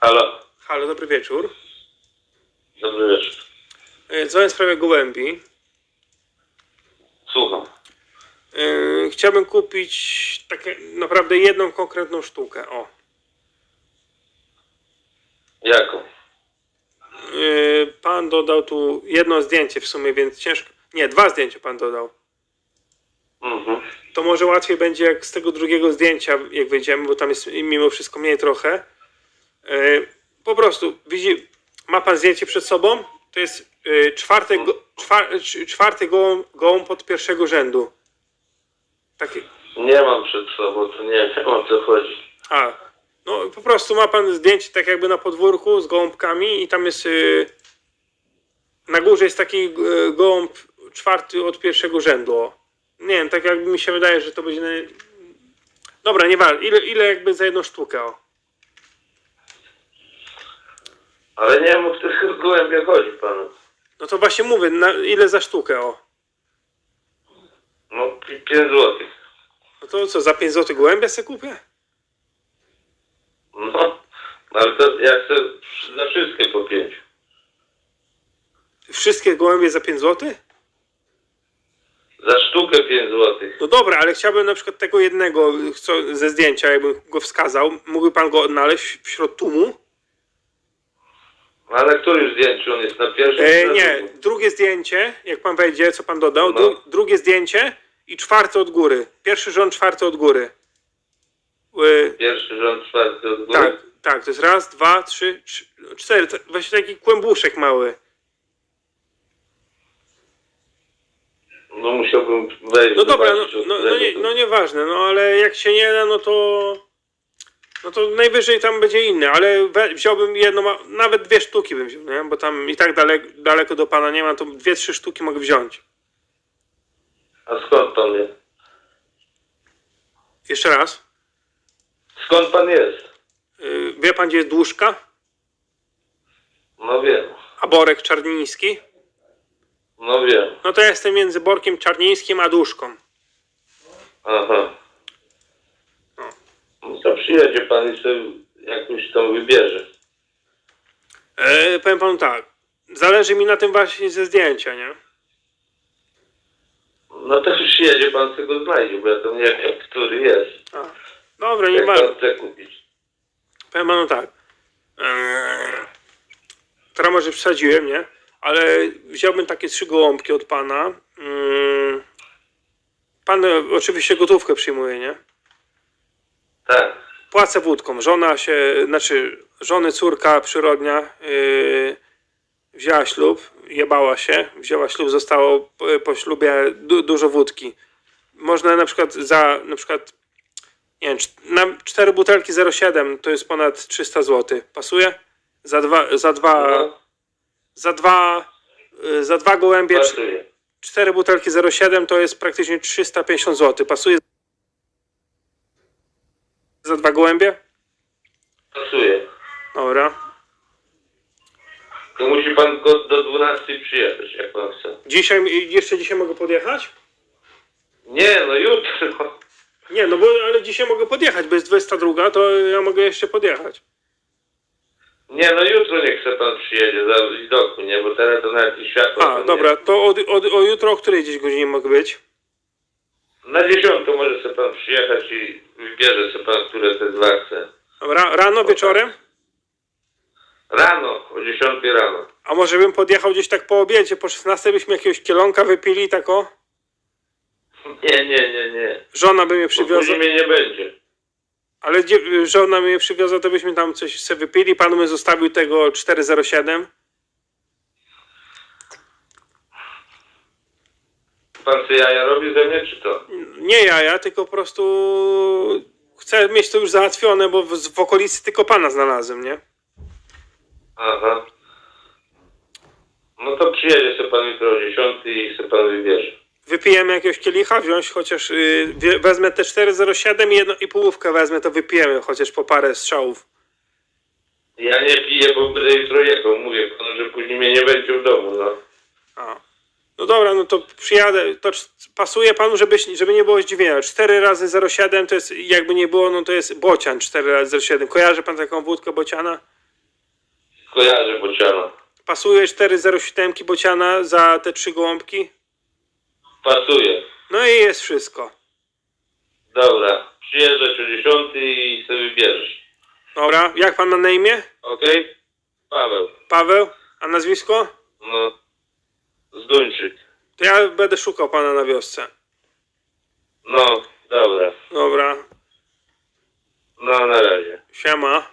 Halo, Halo, dobry wieczór. dobry wieczór. E, Dzwonię w sprawie gołębi. Słucham. E, Chciałbym kupić takie naprawdę jedną konkretną sztukę. O. Jaką? E, Pan dodał tu jedno zdjęcie w sumie, więc ciężko. Nie, dwa zdjęcia pan dodał. Mhm. To może łatwiej będzie jak z tego drugiego zdjęcia, jak wyjdziemy, bo tam jest mimo wszystko mniej trochę. E, Po prostu, widzi, ma pan zdjęcie przed sobą? To jest e, czwarty, go, czwar, cz- czwarty gołąb, gołąb od pierwszego rzędu. Taki, Nie mam przed sobą, to nie wiem o co chodzi. A, no po prostu ma pan zdjęcie tak jakby na podwórku z gołąbkami i tam jest y, na górze jest taki y, gołąb czwarty od pierwszego rzędu. Nie wiem, tak jakby mi się wydaje, że to będzie... Dobra, nie ważne. Ile, ile jakby za jedną sztukę, o. Ale nie wiem o których gołębia chodzi panu. No to właśnie mówię, na, ile za sztukę, o. No 5 złotych. No to co, za 5 zł gołębia sobie kupię? No, ale to ja chcę za wszystkie po 5. Wszystkie gołębie za 5 zł? Za sztukę 5 złotych. No dobra, ale chciałbym na przykład tego jednego co, ze zdjęcia, jakbym go wskazał. Mógłby pan go odnaleźć wśród tłumu? Ale na którym zdjęciu on jest? Na pierwszym? E, czy na nie, drugim? drugie zdjęcie, jak pan wejdzie, co pan dodał, No. dru, drugie zdjęcie i czwarte od góry. Pierwszy rząd, czwarty od góry. E, Pierwszy rząd, czwarty od góry? tak, tak, to jest raz, dwa, trzy, trzy cztery. To Właśnie taki kłębuszek mały. No musiałbym wejść. No dobra, no, zobaczyć, no, no, nie, no nieważne, no ale jak się nie da, no to. No to najwyżej tam będzie inny, ale we, wziąłbym jedną, nawet dwie sztuki bym wziął, nie? Bo tam i tak daleko, daleko do pana nie ma, to dwie, trzy sztuki mogę wziąć. A skąd pan jest? Jeszcze raz. Skąd pan jest? Y, Wie pan, gdzie jest dłużka? No wiem. A Borek Czarniński? No wiem. No to ja jestem między Borkiem Czarnińskim a Duszką. Aha. Przyjedzie pan i sobie jakąś tam wybierze. E, powiem panu tak. Zależy mi na tym właśnie ze zdjęcia, nie? No to przyjedzie pan sobie go znajdzie, bo ja to nie wiem, który jest. A, dobra, nie Jak ma. pan chce kupić. Powiem panu tak. Eee, teraz może przesadziłem, nie? Ale wziąłbym takie trzy gołąbki od pana. Mm, pan e, oczywiście gotówkę przyjmuje, nie? Tak. Płacę wódką. Żona się, znaczy żony córka przyrodnia yy, wzięła ślub, jebała się, wzięła ślub, zostało po, ślubie du, dużo wódki. Można na przykład za, na przykład, nie wiem, na cztery butelki 0,7 to jest ponad 300 zł. Pasuje? Za dwa, za dwa, No, za dwa, yy, za dwa gołębie, cz- pasuje. cztery butelki 0,7 to jest praktycznie 350 zł. Pasuje? Za dwa gołębie? Pasuje. Dobra. To musi pan go do 12 przyjechać, jak pan chce. Dzisiaj, jeszcze dzisiaj mogę podjechać? Nie, no jutro. Nie, no bo, ale dzisiaj mogę podjechać, bo jest 22, to ja mogę jeszcze podjechać. Nie, no jutro niech chce pan przyjedzie za widoku, nie? Bo teraz to nawet i światło A, tam dobra, nie. to od, od, o jutro o której gdzieś godzinie mogę być? Na dziesiątą może sobie pan przyjechać i wybierze sobie pan, które te dwa chce. Dobra, rano, wieczorem? Rano, o 10 rano. A może bym podjechał gdzieś tak po obiedzie, po 16 byśmy jakiegoś kielonka wypili, tak o? Nie, nie, nie, nie. Żona by mnie przywiozła, mnie nie będzie. ale gdzie, żona mnie przywiozła, to byśmy tam coś sobie wypili, pan by zostawił tego 407. Pan co jaja robi ze mnie, czy to? Nie ja, ja tylko po prostu chcę mieć to już załatwione, bo w, w okolicy tylko pana znalazłem, nie? Aha. No to przyjedzie sobie pan jutro o 10 i sobie pan wybierze. Wypijemy jakiegoś kielicha, wziąć chociaż, yy, wie- wezmę te 407 i jedno i połówkę wezmę, to wypijemy chociaż po parę strzałów. Ja nie piję, bo będę jutro jechał. Mówię panu, że później mnie nie będzie w domu, no. A. No dobra, no to przyjadę, to pasuje panu, żeby, żeby nie było zdziwienia. 4 razy 07 to jest, jakby nie było, no to jest bocian 4 razy 07. Kojarzy pan taką wódkę bociana? Kojarzę bociana. Pasuje 407 bociana za te trzy gołąbki? Pasuje. No i jest wszystko. Dobra. Przyjeżdżać o 10 i sobie wybierzesz. Dobra, jak pan ma na imię? Okej? Paweł. Paweł? A nazwisko? No. Zduńczyk. To ja będę szukał pana na wiosce. No, dobra. Dobra, No, na razie. siema.